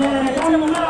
Eh, jangan.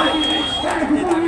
Fight!